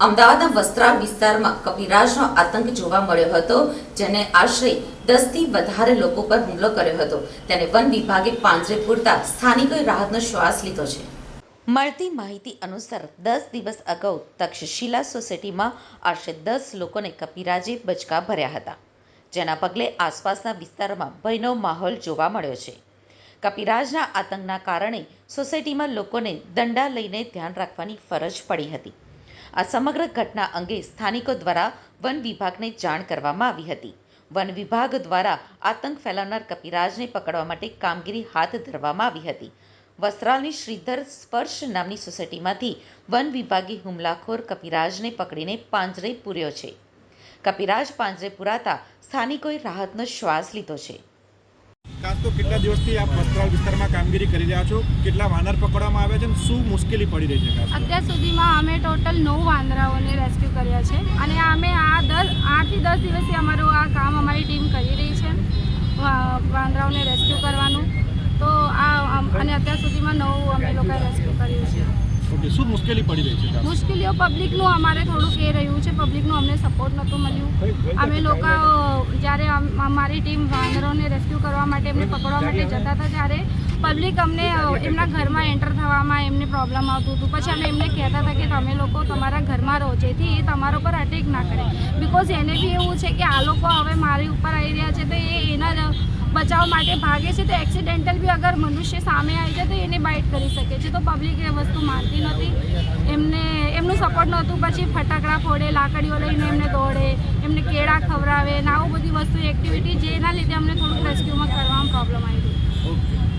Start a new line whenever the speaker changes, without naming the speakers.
અમદાવાદના વસ્ત્રાલ વિસ્તારમાં કપિરાજનો આતંક જોવા મળ્યો હતો, જેને આશરે દસથી વધારે લોકો પર હુમલો કર્યો હતો. તેને વન વિભાગે પાંજરે પૂરતા સ્થાનિકોએ રાહતનો શ્વાસ લીધો છે. મળતી માહિતી અનુસાર દસ દિવસ અગાઉ તક્ષશિલા સોસાયટીમાં આશરે દસ લોકોને કપિરાજે બચકા ભર્યા હતા, જેના પગલે આસપાસના વિસ્તારમાં ભયનો માહોલ જોવા મળ્યો છે. કપિરાજના આતંકના કારણે સોસાયટીમાં લોકોને દંડા લઈને ધ્યાન રાખવાની ફરજ પડી હતી. આ સમગ્ર ઘટના અંગે સ્થાનિકો દ્વારા વન વિભાગને જાણ કરવામાં આવી હતી. વન વિભાગ દ્વારા આતંક ફેલાવનાર કપિરાજને પકડવા માટે કામગીરી હાથ ધરવામાં આવી હતી. વસ્ત્રાલની શ્રીધર સ્પર્શ નામની સોસાયટીમાંથી વન વિભાગે હુમલાખોર કપિરાજને પકડીને પાંજરે પૂર્યો છે. કપિરાજ પાંજરે પુરાતા સ્થાનિકોએ રાહતનો શ્વાસ લીધો છે.
ખાસ તો કેટલા દિવસથી આપ વસ્ત્રાલ વિસ્તારમાં કામગીરી કરી રહ્યા છો? કેટલા વાનર પકડવામાં આવ્યા છે અને શું મુશ્કેલી પડી રહી છે
અત્યાર સુધીમાં અમે ટોટલ નવ વાંદરાઓને રેસ્ક્યુ કર્યા છે અને અમે આ દસ આઠથી દસ દિવસથી અમારું આ કામ અમારી ટીમ કરી રહી છે વાંદરાઓને રેસ્ક્યુ કરવાનું. તો આ અને અત્યાર સુધીમાં નવ અમે લોકોએ રેસ્ક્યુ કર્યું છે.
ઓકે શું મુશ્કેલી પડી રહી છે
મુશ્કેલીઓ પબ્લિકનું અમારે થોડુંક એ રહ્યું છે પબ્લિકનું અમને સપોર્ટ નહોતું મળ્યું. અમે લોકો જ્યારે અમારી ટીમ વાંદરોને રેસ્ક્યુ કરવા માટે એમને પકડવા માટે જતા હતા ત્યારે પબ્લિક અમને એમના ઘરમાં એન્ટર થવામાં એમને પ્રોબ્લેમ આવતું હતું. પછી અમે એમને કહેતા હતા કે તમે લોકો તમારા ઘરમાં રહો, જેથી એ તમારા ઉપર અટેક ના કરે. બિકોઝ એને બી એવું છે કે આ લોકો હવે મારી ઉપર આવી રહ્યા છે, તો એ એના બચાવ માટે ભાગે છે, તો એક્સિડેન્ટલ બી અગર મનુષ્ય સામે આવી જાય, તો એને બાઇટ કરી શકે છે. તો પબ્લિક એ વસ્તુ માનતી નથી. એમને એમનું સપોર્ટ નહોતું. પછી ફટાકડા ફોડે, લાકડીઓ લઈને એમને દોડે, એમને કેળા ખવડાવે ને આવું બધી વસ્તુ એક્ટિવિટી જેના લીધે અમને થોડુંક રેસ્ક્યુમાં કરવામાં પ્રોબ્લેમ આવી